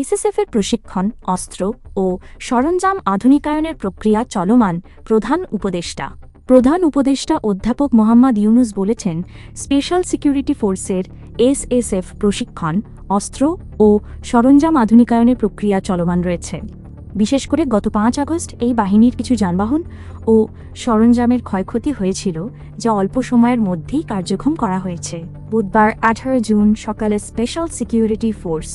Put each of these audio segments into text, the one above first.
SSF এর প্রশিক্ষণ, অস্ত্র ও সরঞ্জাম আধুনিকায়নের প্রক্রিয়া চলমান প্রধান উপদেষ্টা। প্রধান উপদেষ্টা অধ্যাপক মোহাম্মদ ইউনুস বলেছেন, স্পেশাল সিকিউরিটি ফোর্সের এসএসএফ প্রশিক্ষণ, অস্ত্র ও সরঞ্জাম আধুনিকায়নের প্রক্রিয়া চলমান রয়েছে। বিশেষ করে গত পাঁচ আগস্ট এই বাহিনীর কিছু যানবাহন ও সরঞ্জামের ক্ষয়ক্ষতি হয়েছিল, যা অল্প সময়ের মধ্যেই কার্যক্ষম করা হয়েছে। বুধবার আঠারো জুন সকালে স্পেশাল সিকিউরিটি ফোর্স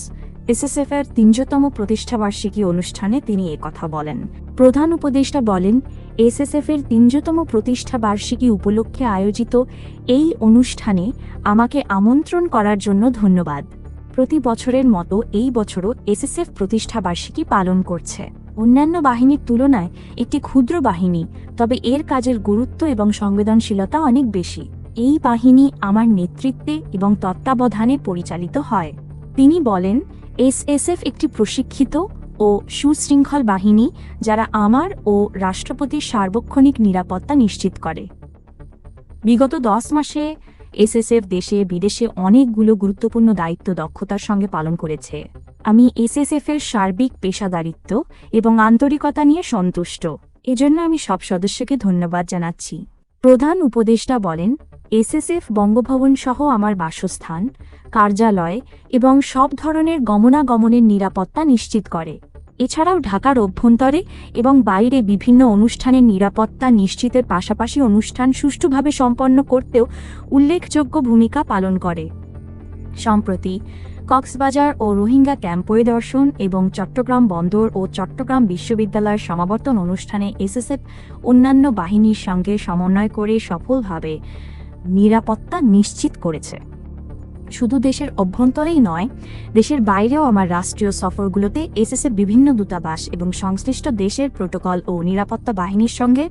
এসএসএফ এর তিনশোতম প্রতিষ্ঠাবার্ষিকী অনুষ্ঠানে তিনি কথা বলেন। প্রধান উপদেষ্টা বলেন এসএসএফ এর তিনশোতম প্রতিষ্ঠা বার্ষিকী উপলক্ষে আয়োজিত এই অনুষ্ঠানে আমাকে আমন্ত্রণ করার জন্য ধন্যবাদ। প্রতি বছরের মতো এই বছরও এসএসএফ প্রতিষ্ঠা বার্ষিকী পালন করছে। অন্যান্য বাহিনীর তুলনায় একটি ক্ষুদ্র বাহিনী, তবে এর কাজের গুরুত্ব এবং সংবেদনশীলতা অনেক বেশি। এই বাহিনী আমার নেতৃত্বে এবং তত্ত্বাবধানে পরিচালিত হয়। তিনি বলেন এসএসএফ একটি প্রশিক্ষিত ও সুশৃঙ্খল বাহিনী যারা আমার ও রাষ্ট্রপতির সার্বক্ষণিক নিরাপত্তা নিশ্চিত করে। বিগত দশ মাসে এসএসএফ দেশে বিদেশে অনেকগুলো গুরুত্বপূর্ণ দায়িত্ব দক্ষতার সঙ্গে পালন করেছে। আমি এসএসএফ এর সার্বিক পেশাদারিত্ব এবং আন্তরিকতা নিয়ে সন্তুষ্ট। এজন্য আমি সব সদস্যকে ধন্যবাদ জানাচ্ছি। প্রধান উপদেষ্টা বলেন এসএসএফ, বঙ্গভবন সহ আমার বাসস্থান, কার্যালয় এবং সব ধরনের গমনাগমনের নিরাপত্তা নিশ্চিত করে। এছাড়াও ঢাকার অভ্যন্তরে এবং বাইরে বিভিন্ন অনুষ্ঠানের নিরাপত্তা নিশ্চিতের পাশাপাশি অনুষ্ঠান সুষ্ঠুভাবে সম্পন্ন করতেও উল্লেখযোগ্য ভূমিকা পালন করে। সম্প্রতি কক্সবাজার ও রোহিঙ্গা ক্যাম্প পরিদর্শন এবং চট্টগ্রাম বন্দর ও চট্টগ্রাম বিশ্ববিদ্যালয়ের সমাবর্তন অনুষ্ঠানে এসএসএফ অন্যান্য বাহিনীর সঙ্গে সমন্বয় করে সফলভাবে নিরাপত্তা নিশ্চিত করেছে। শুধু দেশের অভ্যন্তরেই নয়, দেশের বাইরেও আমার রাষ্ট্রীয় সফরগুলোতে এসএসএ বিভিন্ন দূতাবাস এবং সংশ্লিষ্ট দেশের প্রোটোকল ও নিরাপত্তা বাহিনীর সঙ্গে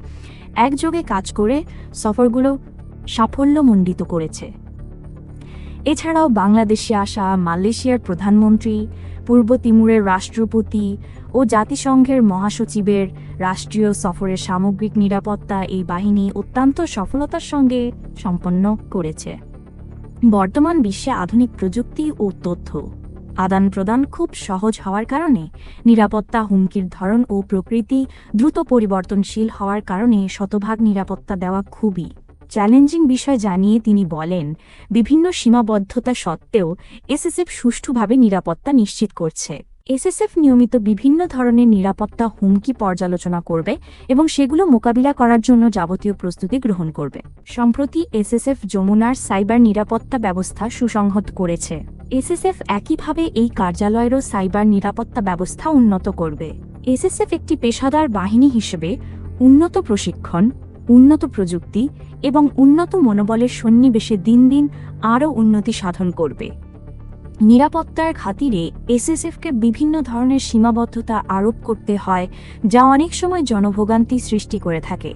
একযোগে কাজ করে সফরগুলো সাফল্যমণ্ডিত করেছে। এছাড়াও বাংলাদেশে আসা মালয়েশিয়ার প্রধানমন্ত্রী, পূর্ব তিমুরের রাষ্ট্রপতি ও জাতিসংঘের মহাসচিবের রাষ্ট্রীয় সফরের সামগ্রিক নিরাপত্তা এই বাহিনী অত্যন্ত সফলতার সঙ্গে সম্পন্ন করেছে। বর্তমান বিশ্বে আধুনিক প্রযুক্তি ও তথ্য আদান প্রদান খুব সহজ হওয়ার কারণে, নিরাপত্তা হুমকির ধরন ও প্রকৃতি দ্রুত পরিবর্তনশীল হওয়ার কারণে শতভাগ নিরাপত্তা দেওয়া খুবই চ্যালেঞ্জিং বিষয় জানিয়ে তিনি বলেন, বিভিন্ন সীমাবদ্ধতা সত্ত্বেও এসএসএফ সুষ্ঠুভাবে নিরাপত্তা নিশ্চিত করছে। এসএসএফ নিয়মিত বিভিন্ন ধরনের নিরাপত্তা হুমকি পর্যালোচনা করবে এবং সেগুলো মোকাবিলা করার জন্য যাবতীয় প্রস্তুতি গ্রহণ করবে। সম্প্রতি এসএসএফ যমুনার সাইবার নিরাপত্তা ব্যবস্থা সুসংহত করেছে। এসএসএফ একইভাবে এই কার্যালয়েরও সাইবার নিরাপত্তা ব্যবস্থা উন্নত করবে। এসএসএফ একটি পেশাদার বাহিনী হিসেবে উন্নত প্রশিক্ষণ উন্নত প্রযুক্তি এবং উন্নত মনোবলের সন্নিবেশে দিন দিন আরও উন্নতি সাধন করবে। নিরাপত্তার খাতিরে এসএসএফকে বিভিন্ন ধরনের সীমাবদ্ধতা আরোপ করতে হয়, যা অনেক সময় জনভোগান্তি সৃষ্টি করে থাকে।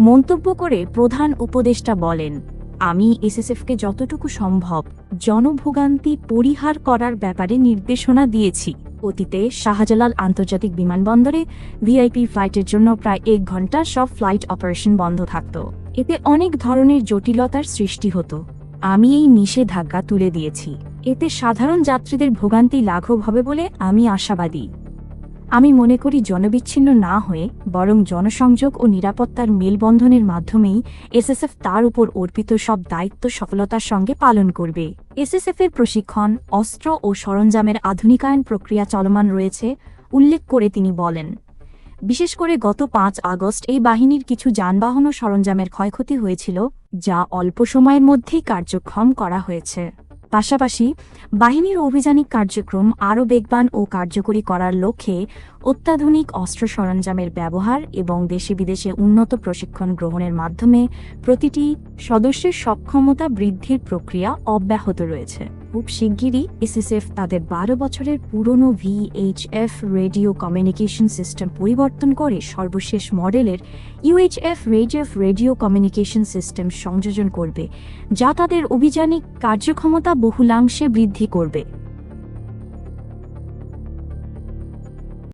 মন্তব্য করে প্রধান উপদেষ্টা বলেন, আমি এসএসএফকে যতটুকু সম্ভব জনভোগান্তি পরিহার করার ব্যাপারে নির্দেশনা দিয়েছি। অতীতে শাহজালাল আন্তর্জাতিক বিমানবন্দরে ভিআইপি ফ্লাইটের জন্য প্রায় এক ঘণ্টা সব ফ্লাইট অপারেশন বন্ধ থাকত। এতে অনেক ধরনের জটিলতার সৃষ্টি হতো। আমি এই নিষেধাজ্ঞা তুলে দিয়েছি। এতে সাধারণ যাত্রীদের ভোগান্তি লাঘব হবে বলে আমি আশাবাদী। আমি মনে করি জনবিচ্ছিন্ন না হয়ে বরং জনসংযোগ ও নিরাপত্তার মেলবন্ধনের মাধ্যমেই এসএসএফ তার উপর অর্পিত সব দায়িত্ব সফলতার সঙ্গে পালন করবে। এসএসএফ এর প্রশিক্ষণ, অস্ত্র ও সরঞ্জামের আধুনিকায়ন প্রক্রিয়া চলমান রয়েছে, উল্লেখ করে তিনি বলেন। বিশেষ করে গত পাঁচ আগস্ট এই বাহিনীর কিছু যানবাহন ও সরঞ্জামের ক্ষয়ক্ষতি হয়েছিল, যা অল্প সময়ের মধ্যেই কার্যক্ষম করা হয়েছে। পাশাপাশি বাহিনীর অভিযানিক কার্যক্রম আরও বেগবান ও কার্যকরী করার লক্ষ্যে অত্যাধুনিক অস্ত্র সরঞ্জামের ব্যবহার এবং দেশে বিদেশে উন্নত প্রশিক্ষণ গ্রহণের মাধ্যমে প্রতিটি সদস্যের সক্ষমতা বৃদ্ধির প্রক্রিয়া অব্যাহত রয়েছে। খুব শিগগিরই এসএসএফ তাদের বারো বছরের পুরনো ভিএইচএফ রেডিও কমিউনিকেশন সিস্টেম পরিবর্তন করে সর্বশেষ মডেলের ইউএইচএফ রেডিওফ রেডিও কমিউনিকেশন সিস্টেম সংযোজন করবে, যা তাদের অভিযানিক কার্যক্ষমতা বহুলাংশে বৃদ্ধি করবে।